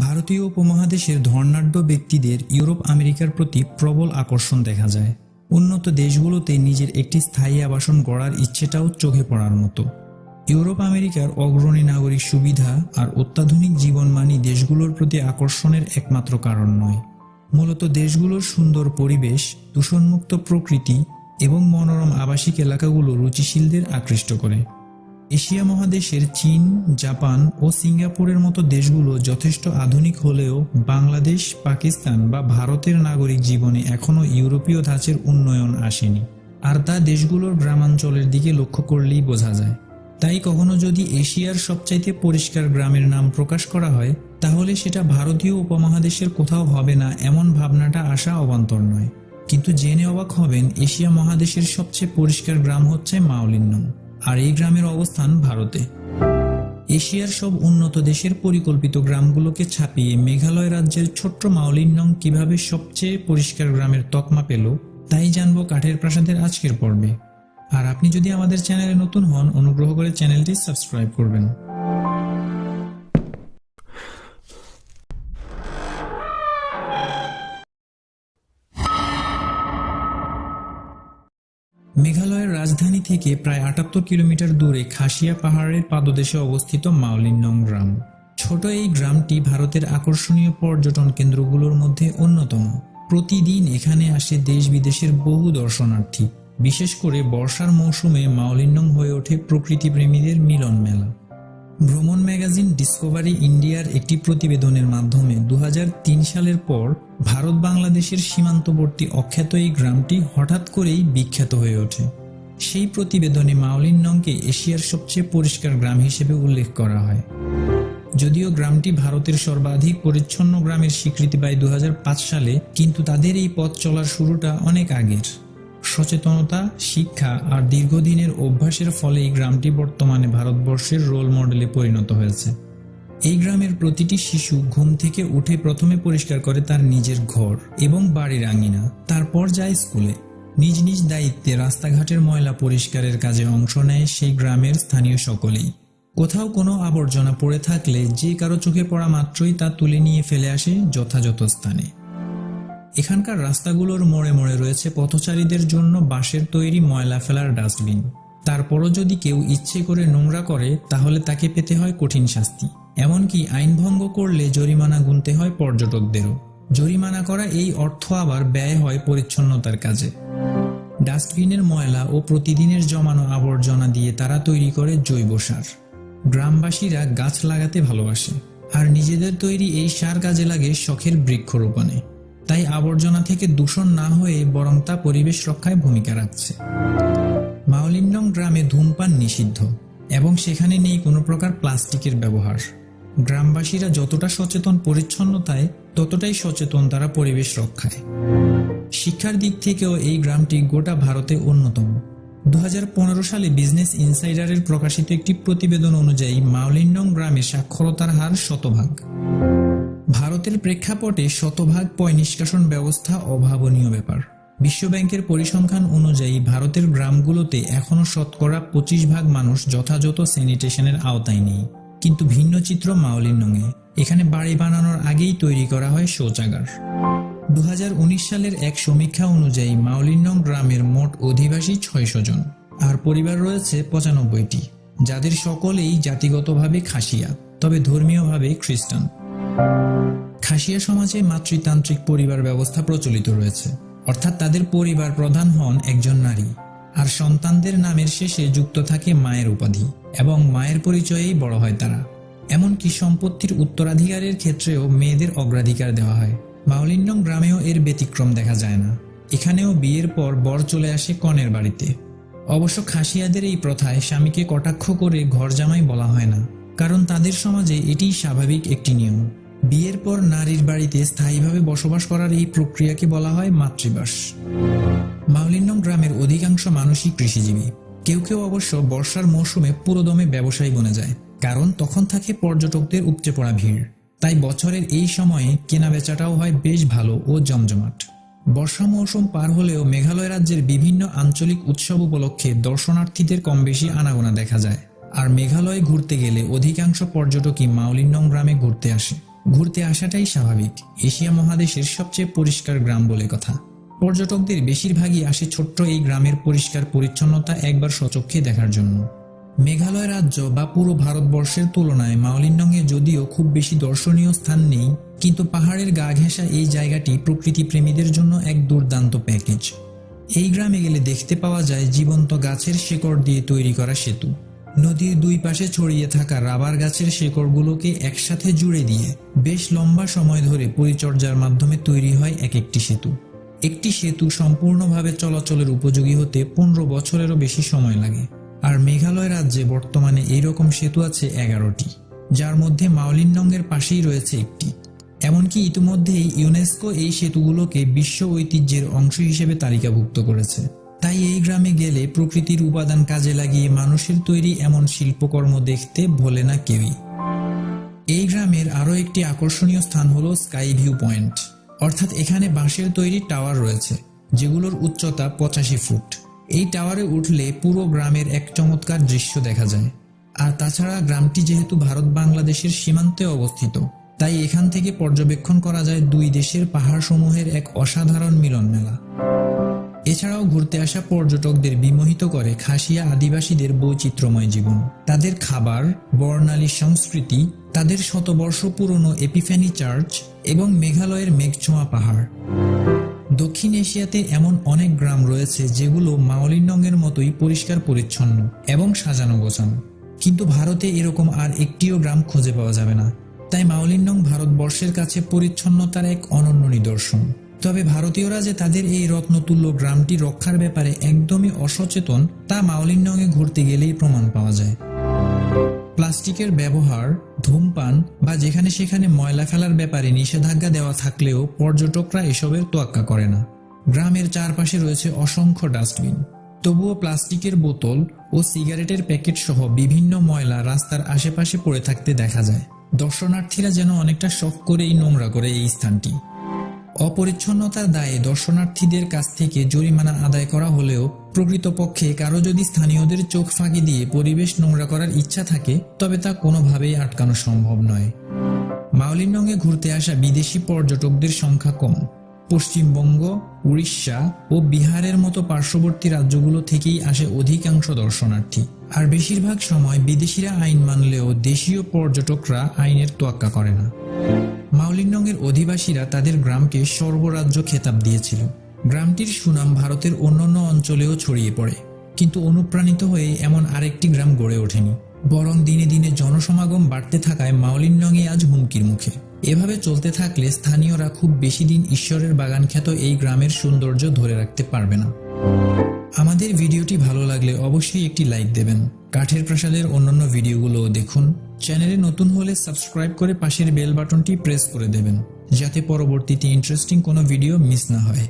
ভারতীয় উপমহাদেশের ধর্নাঢ্য ব্যক্তিদের ইউরোপ আমেরিকার প্রতি প্রবল আকর্ষণ দেখা যায়। উন্নত দেশগুলোতে নিজের একটি স্থায়ী আবাসন গড়ার ইচ্ছেটাও চোখে পড়ার মতো। ইউরোপ আমেরিকার অগ্রণী নাগরিক সুবিধা আর অত্যাধুনিক জীবনমানী দেশগুলোর প্রতি আকর্ষণের একমাত্র কারণ নয়। মূলত দেশগুলোর সুন্দর পরিবেশ, দূষণমুক্ত প্রকৃতি এবং মনোরম আবাসিক এলাকাগুলো রুচিশীলদের আকৃষ্ট করে। এশিয়া মহাদেশের চীন, জাপান ও সিঙ্গাপুরের মতো দেশগুলো যথেষ্ট আধুনিক হলেও বাংলাদেশ, পাকিস্তান বা ভারতের নাগরিক জীবনে এখনও ইউরোপীয় ধাঁচের উন্নয়ন আসেনি। আর তা দেশগুলোর গ্রামাঞ্চলের দিকে লক্ষ্য করলেই বোঝা যায়। তাই কখনো যদি এশিয়ার সবচাইতে পরিষ্কার গ্রামের নাম প্রকাশ করা হয়, তাহলে সেটা ভারতীয় উপমহাদেশের কোথাও হবে না এমন ভাবনাটা আসা অবান্তর নয়। কিন্তু জেনে অবাক হবেন, এশিয়া মহাদেশের সবচেয়ে পরিষ্কার গ্রাম হচ্ছে মাওলিন্নম। আর এই গ্রামের অবস্থান ভারতে। এশিয়ার সব উন্নত দেশের পরিকল্পিত গ্রামগুলোকে ছাপিয়ে মেঘালয় রাজ্যের ছোট্ট মাওলিন্নং কীভাবে সবচেয়ে পরিষ্কার গ্রামের তকমা পেল, তাই জানব কাঠের প্রাসাদের আজকের পর্বে। আর আপনি যদি আমাদের চ্যানেলে নতুন হন, অনুগ্রহ করে চ্যানেলটি সাবস্ক্রাইব করবেন। মেঘালয়ের রাজধানী থেকে প্রায় আটাত্তর কিলোমিটার দূরে খাসিয়া পাহাড়ের পাদদেশে অবস্থিত মাওলিনং গ্রাম। ছোট এই গ্রামটি ভারতের আকর্ষণীয় পর্যটন কেন্দ্রগুলোর মধ্যে অন্যতম। প্রতিদিন এখানে আসে দেশ বিদেশের বহু দর্শনার্থী। বিশেষ করে বর্ষার মৌসুমে মাওলিনং হয়ে ওঠে প্রকৃতিপ্রেমীদের মিলন মেলা ভ্রমণ ম্যাগাজিন ডিসকভারি ইন্ডিয়ার একটি প্রতিবেদনের মাধ্যমে দু হাজার তিন সালের পর ভারত বাংলাদেশের সীমান্তবর্তী অখ্যাত এই গ্রামটি হঠাৎ করেই বিখ্যাত হয়ে ওঠে। সেই প্রতিবেদনে মাওলিন নংকে এশিয়ার সবচেয়ে পরিষ্কার গ্রাম হিসেবে উল্লেখ করা হয়। যদিও গ্রামটি ভারতের সর্বাধিক পরিচ্ছন্ন গ্রামের স্বীকৃতি পায় দু হাজার পাঁচ সালে, কিন্তু তাদের এই পথ চলার শুরুটা অনেক আগের। সচেতনতা, শিক্ষা আর দীর্ঘদিনের অভ্যাসের ফলে এই গ্রামটি বর্তমানে ভারতবর্ষের রোল মডেলে পরিণত হয়েছে। এই গ্রামের প্রতিটি শিশু ঘুম থেকে উঠে প্রথমে পরিষ্কার করে তার নিজের ঘর এবং বাড়ির আঙিনা, তারপর যায় স্কুলে। নিজ নিজ দায়িত্বে রাস্তাঘাটের ময়লা পরিষ্কারের কাজে অংশ নেয় সেই গ্রামের স্থানীয় সকলেই। কোথাও কোনো আবর্জনা পড়ে থাকলে যে কারও চোখে পড়া মাত্রই তা তুলে নিয়ে ফেলে আসে যথাযথ স্থানে। এখানকার রাস্তাগুলোর মোড়ে মোড়ে রয়েছে পথচারীদের জন্য বাঁশের তৈরি ময়লা ফেলার ডাস্টবিন। তারপরও যদি কেউ ইচ্ছে করে নোংরা করে, তাহলে তাকে পেতে হয় কঠিন শাস্তি। এমনকি আইন ভঙ্গ করলে জরিমানা গুনতে হয় পর্যটকদেরও। জরিমানা করা এই অর্থ আবার ব্যয় হয় পরিচ্ছন্নতার কাজে। ডাস্টবিনের ময়লা ও প্রতিদিনের জমানো আবর্জনা দিয়ে তারা তৈরি করে জৈব সার। গ্রামবাসীরা গাছ লাগাতে ভালোবাসে। আর নিজেদের তৈরি এই সার কাজে লাগে শখের বৃক্ষরোপণে। তাই আবর্জনা থেকে দূষণ না হয়ে বরং তা পরিবেশ রক্ষায় ভূমিকা রাখছে। মাওলিনং গ্রামে ধূমপান নিষিদ্ধ এবং সেখানে নেই কোনো প্রকার প্লাস্টিকের ব্যবহার। গ্রামবাসীরা যতটা সচেতন পরিচ্ছন্নতায়, ততটাই সচেতন তারা পরিবেশ রক্ষায়। শিক্ষার দিক থেকেও এই গ্রামটি গোটা ভারতে অন্যতম। দু হাজার পনেরো সালে বিজনেস ইনসাইডারের প্রকাশিত একটি প্রতিবেদন অনুযায়ী মাওলিন্ডং গ্রামে সাক্ষরতার হার শতভাগ। ভারতের প্রেক্ষাপটে শতভাগ পয় নিষ্কাশন ব্যবস্থা অভাবনীয় ব্যাপার। বিশ্বব্যাংকের পরিসংখ্যান অনুযায়ী ভারতের গ্রামগুলোতে এখনও শতকরা পঁচিশ ভাগ মানুষ যথাযথ স্যানিটেশনের আওতায় নেই। কিন্তু ভিন্ন চিত্র মাওলিনংয়ে এখানে বাড়ি বানানোর আগেই তৈরি করা হয় শৌচাগার। দু হাজার উনিশ সালের এক সমীক্ষা অনুযায়ী মাওলিনং গ্রামের মোট অধিবাসী ছয়শো জন। আর পরিবার রয়েছে পঁচানব্বইটি। যাদের সকলেই জাতিগতভাবে খাসিয়া, তবে ধর্মীয়ভাবে খ্রিস্টান। খাসিয়া সমাজে মাতৃতান্ত্রিক পরিবার ব্যবস্থা প্রচলিত রয়েছে। অর্থাৎ তাদের পরিবার প্রধান হন একজন নারী, আর সন্তানদের নামের শেষে যুক্ত থাকে মায়ের উপাধি, এবং মায়ের পরিচয়েই বড় হয় তারা। এমনকি সম্পত্তির উত্তরাধিকারের ক্ষেত্রেও মেয়েদের অগ্রাধিকার দেওয়া হয়। মাওলিন্নং গ্রামেও এর ব্যতিক্রম দেখা যায় না। এখানেও বিয়ের পর বর চলে আসে কনের বাড়িতে। অবশ্য খাসিয়াদের এই প্রথায় স্বামীকে কটাক্ষ করে ঘর জামাই বলা হয় না, কারণ তাদের সমাজে এটিই স্বাভাবিক একটি নিয়ম। বিয়ের পর নারীর বাড়িতে স্থায়ীভাবে বসবাস করার এই প্রক্রিয়াকে বলা হয় মাতৃবাস। মাউলিন্নম গ্রামের অধিকাংশ মানুষই কৃষিজীবী। কেউ কেউ অবশ্য বর্ষার মৌসুমে পুরোদমে ব্যবসায়ী বনে যায়, কারণ তখন থাকে পর্যটকদের উপচে পড়া ভিড়। তাই বছরের এই সময়ে কেনা বেচাটাও হয় বেশ ভালো ও জমজমাট। বর্ষা মৌসুম পার হলেও মেঘালয় রাজ্যের বিভিন্ন আঞ্চলিক উৎসব উপলক্ষে দর্শনার্থীদের কম বেশি আনাগোনা দেখা যায়। আর মেঘালয়ে ঘুরতে গেলে অধিকাংশ পর্যটকই মাউলিন্নম গ্রামে ঘুরতে আসে। ঘুরতে আসাটাই স্বাভাবিক। এশিয়া মহাদেশের সবচেয়ে পরিষ্কার গ্রাম বলে কথা। পর্যটকদের বেশিরভাগই আসে ছোট্ট এই গ্রামের পরিষ্কার পরিচ্ছন্নতা একবার সচক্ষে দেখার জন্য। মেঘালয় রাজ্য বা পুরো ভারতবর্ষের তুলনায় মাওলিনডংয়ে যদিও খুব বেশি দর্শনীয় স্থান নেই, কিন্তু পাহাড়ের গা ঘেঁষা এই জায়গাটি প্রকৃতি প্রেমীদের জন্য এক দুর্দান্ত প্যাকেজ। এই গ্রামে গেলে দেখতে পাওয়া যায় জীবন্ত গাছের শেকড় দিয়ে তৈরি করা সেতু। নদীর দুই পাশে ছড়িয়ে থাকা রাবার গাছের শেকড়গুলোকে একসাথে জুড়ে দিয়ে বেশ লম্বা সময় ধরে পরিচর্যার মাধ্যমে তৈরি হয় এক একটি সেতু। একটি সেতু সম্পূর্ণভাবে চলাচলের উপযোগী হতে পনেরো বছরেরও বেশি সময় লাগে। আর মেঘালয় রাজ্যে বর্তমানে এইরকম সেতু আছে এগারোটি, যার মধ্যে মাওলিনডংয়ের পাশেই রয়েছে একটি। এমনকি ইতিমধ্যেই ইউনেস্কো এই সেতুগুলোকে বিশ্ব ঐতিহ্যের অংশ হিসেবে তালিকাভুক্ত করেছে। তাই এই গ্রামে গেলে প্রকৃতির উপাদান কাজে লাগিয়ে মানুষের তৈরি এমন শিল্পকর্ম দেখতে ভোলে না কেউই। এই গ্রামের আরও একটি আকর্ষণীয় স্থান হলো স্কাই ভিউ পয়েন্ট। অর্থাৎ এখানে বাঁশের তৈরি টাওয়ার রয়েছে, যেগুলোর উচ্চতা পঁচাশি ফুট। এই টাওয়ারে উঠলে পুরো গ্রামের এক চমৎকার দৃশ্য দেখা যায়। আর তাছাড়া গ্রামটি যেহেতু ভারত বাংলাদেশের সীমান্তে অবস্থিত, তাই এখান থেকে পর্যবেক্ষণ করা যায় দুই দেশের পাহাড়সমূহের এক অসাধারণ মিলন মেলা এছাড়াও ঘুরতে আসা পর্যটকদের বিমোহিত করে খাসিয়া আদিবাসীদের বৈচিত্র্যময় জীবন। তাদের খাবার, বর্ণালী সংস্কৃতি, তাদের শতবর্ষ পুরনো এপিফ্যানি চার্চ এবং মেঘালয়ের মেঘছোঁয়া পাহাড়। দক্ষিণ এশিয়াতে এমন অনেক গ্রাম রয়েছে যেগুলো মাওলিনডংয়ের মতোই পরিষ্কার পরিচ্ছন্ন এবং সাজানো গোছানো। কিন্তু ভারতে এরকম আর একটিও গ্রাম খুঁজে পাওয়া যাবে না। তাই মাওলিনডং ভারতবর্ষের কাছে পরিচ্ছন্নতার এক অনন্য নিদর্শন। তবে ভারতীয়রা যে তাদের এই রত্নতুল্য গ্রামটি রক্ষার ব্যাপারে একদমই অসচেতন, তা মাওলিনডংয়ে ঘুরতে গেলেই প্রমাণ পাওয়া যায়। প্লাস্টিকের ব্যবহার, ধূমপান বা যেখানে সেখানে ময়লা ফেলার ব্যাপারে নিষেধাজ্ঞা দেওয়া থাকলেও পর্যটকরা এসবের তোয়াক্কা করে না। গ্রামের চারপাশে রয়েছে অসংখ্য ডাস্টবিন। তবুও প্লাস্টিকের বোতল ও সিগারেটের প্যাকেট সহ বিভিন্ন ময়লা রাস্তার আশেপাশে পড়ে থাকতে দেখা যায়। দর্শনার্থীরা যেন অনেকটা শখ করেই নোংরা করে এই স্থানটি। অপরিচ্ছন্নতার দায়ে দর্শনার্থীদের কাছ থেকে জরিমানা আদায় করা হলেও প্রকৃতপক্ষে কারও যদি স্থানীয়দের চোখ ফাঁকি দিয়ে পরিবেশ নোংরা করার ইচ্ছা থাকে, তবে তা কোনোভাবেই আটকানো সম্ভব নয়। মাওলিনডংয়ে ঘুরতে আসা বিদেশি পর্যটকদের সংখ্যা কম। পশ্চিমবঙ্গ, উড়িষ্যা ও বিহারের মতো পার্শ্ববর্তী রাজ্যগুলো থেকেই আসে অধিকাংশ দর্শনার্থী। আর বেশিরভাগ সময় বিদেশিরা আইন মানলেও দেশীয় পর্যটকরা আইনের তোয়াক্কা করে না। মাওলিনডংয়ের অধিবাসীরা তাদের গ্রামকে সর্বরাজ্য খেতাব দিয়েছিল। গ্রামটির সুনাম ভারতের অন্যান্য অঞ্চলেও ছড়িয়ে পড়ে, কিন্তু অনুপ্রাণিত হয়ে এমন আরেকটি গ্রাম গড়ে ওঠেনি। বরং দিনে দিনে জনসমাগম বাড়তে থাকায় মাওলিনডংয়ে আজ হুমকির মুখে। এভাবে চলতে থাকলে স্থানীয়রা খুব বেশি দিন ঈশ্বরের বাগান খ্যাত এই গ্রামের সৌন্দর্য ধরে রাখতে পারবে না। আমাদের ভিডিওটি ভালো লাগলে অবশ্যই একটি লাইক দেবেন। কাঠের প্রাসাদের অন্যান্য ভিডিওগুলোও দেখুন। চ্যানেলে নতুন হলে সাবস্ক্রাইব করে পাশের বেল বাটনটি প্রেস করে দেবেন, যাতে পরবর্তীতে ইন্টারেস্টিং কোনো ভিডিও মিস না হয়।